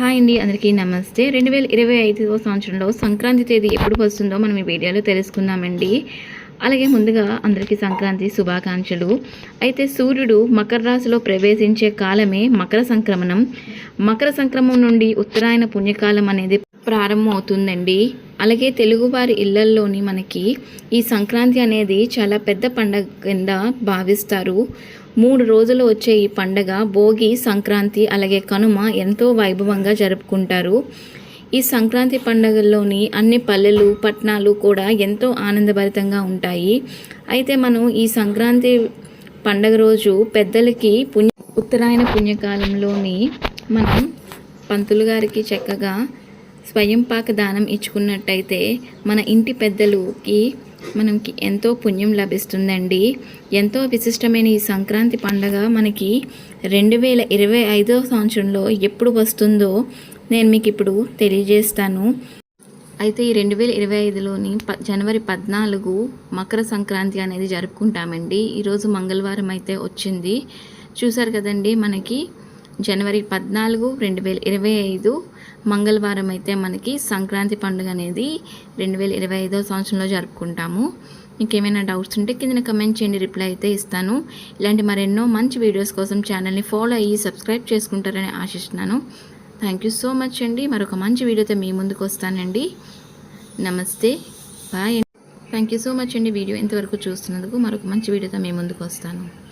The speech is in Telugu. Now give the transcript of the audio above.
హాయ్ అండి అందరికీ నమస్తే. రెండు వేల ఇరవై ఐదవ సంవత్సరంలో సంక్రాంతి తేదీ ఎప్పుడు వస్తుందో మనం ఈ వీడియోలో తెలుసుకుందామండి. అలాగే ముందుగా అందరికీ సంక్రాంతి శుభాకాంక్షలు. అయితే సూర్యుడు మకర రాశిలో ప్రవేశించే కాలమే మకర సంక్రమణం. మకర సంక్రమం నుండి ఉత్తరాయణ పుణ్యకాలం అనేది ప్రారంభం అవుతుందండి అలాగే తెలుగువారి ఇళ్ళల్లోని మనకి ఈ సంక్రాంతి అనేది చాలా పెద్ద పండగ కింద భావిస్తారు. మూడు రోజులు వచ్చే ఈ పండగ భోగి సంక్రాంతి అలాగే కనుమ ఎంతో వైభవంగా జరుపుకుంటారు. ఈ సంక్రాంతి పండగల్లోని అన్ని పల్లెలు పట్టణాలు కూడా ఎంతో ఆనందభరితంగా ఉంటాయి. అయితే మనం ఈ సంక్రాంతి పండగ రోజు పెద్దలకి పుణ్య ఉత్తరాయణ పుణ్యకాలంలోని మనం పంతులు గారికి చక్కగా స్వయం పాక దానం ఇచ్చుకున్నట్టయితే మన ఇంటి పెద్దలకి మనకి ఎంతో పుణ్యం లభిస్తుందండి. ఎంతో విశిష్టమైన ఈ సంక్రాంతి పండగ మనకి రెండు వేల ఇరవై ఐదో సంవత్సరంలో ఎప్పుడు వస్తుందో నేను మీకు ఇప్పుడు తెలియజేస్తాను. అయితే ఈ రెండు వేల ఇరవై ఐదులోని ప జనవరి పద్నాలుగు మకర సంక్రాంతి అనేది జరుపుకుంటామండి. ఈరోజు మంగళవారం అయితే వచ్చింది. చూసారు కదండి మనకి జనవరి పద్నాలుగు రెండు వేల ఇరవై ఐదు మంగళవారం అయితే మనకి సంక్రాంతి పండుగ అనేది రెండు వేల ఇరవై ఐదో సంవత్సరంలో జరుపుకుంటాము. మీకు ఏమైనా డౌట్స్ ఉంటే కింద కమెంట్ చేయండి రిప్లై అయితే ఇస్తాను. ఇలాంటి మరెన్నో మంచి వీడియోస్ కోసం ఛానల్ని ఫాలో అయ్యి సబ్స్క్రైబ్ చేసుకుంటారని ఆశిస్తున్నాను. థ్యాంక్ యూ సో మచ్ అండి. మరొక మంచి వీడియోతో మీ ముందుకు వస్తానండి. నమస్తే. Bye thank you so much అండి. వీడియో ఇంతవరకు చూస్తున్నందుకు మరొక మంచి వీడియోతో మీ ముందుకు వస్తాను.